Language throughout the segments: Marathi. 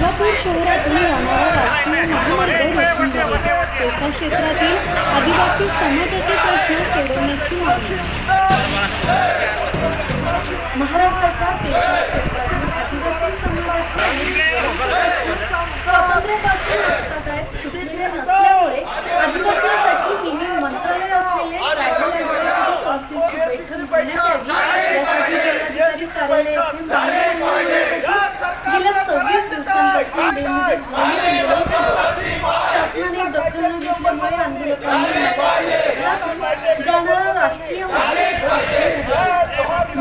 लातूर शहरातून जाणारा राष्ट्रीय महामार्ग रोखून धरला पेसा क्षेत्रातील आदिवासी समाजाचे प्रश्न सोडवण्याची मागणी. महाराष्ट्राच्या केसर क्षेत्रातील आदिवासी समूहाचे स्वातंत्र्यापासून हस्तगत सुटलेले नसल्यामुळे आदिवासींसाठी मिनी मंत्रालय असलेले ट्रायबल ॲडव्हायझरी कौन्सिलची बैठक घेण्यात यावी. यासाठी जिल्हाधिकारी कार्यालयातील न आंदोलकांनी जाणारा राष्ट्रीय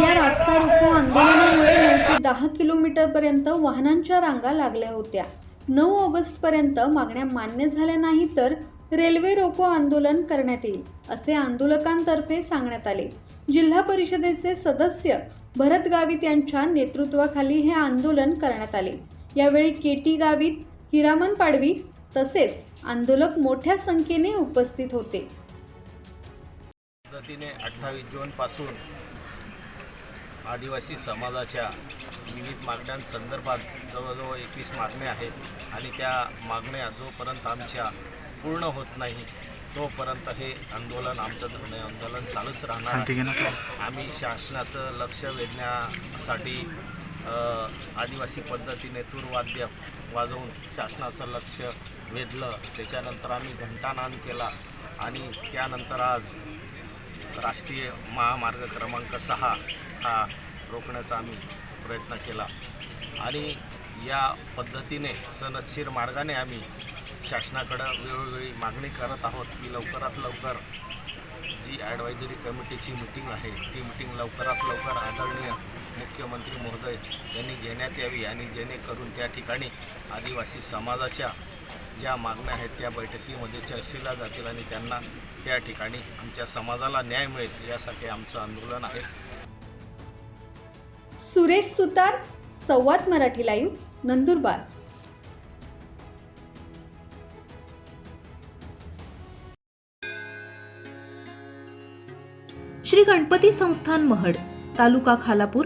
या रास्ता रोको आंदोलनामुळे दहा किलोमीटरपर्यंत वाहनांच्या रांगा लागल्या होत्या. नऊ ऑगस्टपर्यंत मागण्या मान्य झाल्या नाही तर रेल्वे रोको आंदोलन करण्यात येईल असे आंदोलकांतर्फे सांगण्यात आले. जिल्हा परिषदेचे सदस्य भरत गावित यांच्या नेतृत्वाखाली हे आंदोलन करण्यात आले. यावेळी केटी गावित हिरामन पाडवी तसेच आंदोलक मोठ्या संख्येने उपस्थित होते पद्धतीने अठ्ठावीस जूनपासून आदिवासी समाजाच्या विविध मागण्यांसंदर्भात जवळजवळ एकवीस मागण्या आहेत आणि त्या मागण्या जोपर्यंत आमच्या पूर्ण होत नाही तोपर्यंत हे आंदोलन आमचं धरणे आंदोलन चालूच राहणार. आम्ही शासनाचं लक्ष वेधण्यासाठी आदिवासी पद्धतीने तूरवाद्य वाजवून शासनाचं लक्ष वेधलं. त्याच्यानंतर आम्ही घंटानाद केला आणि त्यानंतर आज राष्ट्रीय महामार्ग क्रमांक सहा हा रोखण्याचा आम्ही प्रयत्न केला. आणि या पद्धतीने सनदशीर मार्गाने आम्ही शासनाकडं वेळोवेळी मागणी करत आहोत की लवकरात लवकर जी ॲडवायझरी कमिटीची मिटिंग आहे ती मिटिंग लवकरात लवकर आदरणीय मुख्यमंत्री महोदय यांनी घेण्यात यावी आणि जेणेकरून त्या ठिकाणी आदिवासी समाजाच्या ज्या मागण्या आहेत त्या बैठकीमध्ये चर्चेला जातील आणि त्यांना त्या ठिकाणी आमच्या समाजाला न्याय मिळेल यासाठी आमचं आंदोलन आहे. सुरेश सुतार संवाद मराठी लाईव्ह नंदुरबार. श्री गणपती संस्थान महड तालुका खालापूर